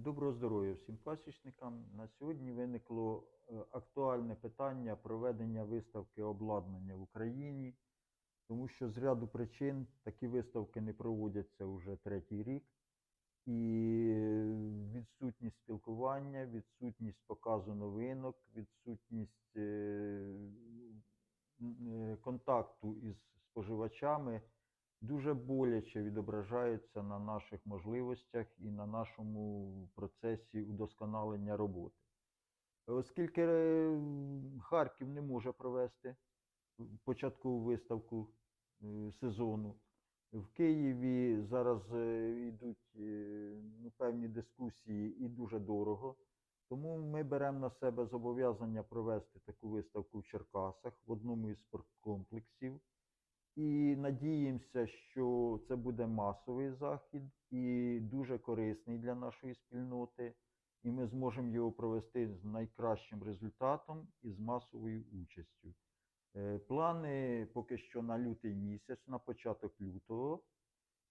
Доброго здоров'я всім пасічникам. На сьогодні виникло е, актуальне питання проведення виставки обладнання в Україні, тому що з ряду причин такі виставки не проводяться вже третій рік. І відсутність спілкування, відсутність показу новинок, відсутність е, е, контакту із споживачами дуже боляче відображаються на наших можливостях і на нашому процесі удосконалення роботи. Оскільки е, Харків не може провести початкову виставку е, сезону, в Києві зараз е, йдуть ну, певні дискусії і дуже дорого. Тому ми беремо на себе зобов'язання провести таку виставку в Черкасах в одному із спорткомплексів. І надіємося, що це буде масовий захід і дуже корисний для нашої спільноти. І ми зможемо його провести з найкращим результатом і з масовою участю. Е, Плани поки що на лютий місяць, на початок лютого.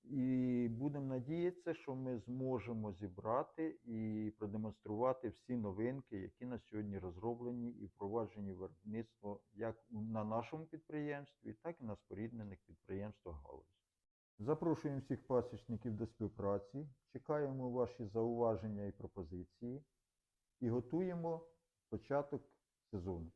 І будемо надіятися, що ми зможемо зібрати і продемонструвати всі новинки, які на сьогодні розроблені і впроваджені виробництво як на нашому підприємстві, так і на споріднених підприємствах галузі. Запрошуємо всіх пасічників до співпраці, чекаємо ваші зауваження і пропозиції і готуємо початок сезону.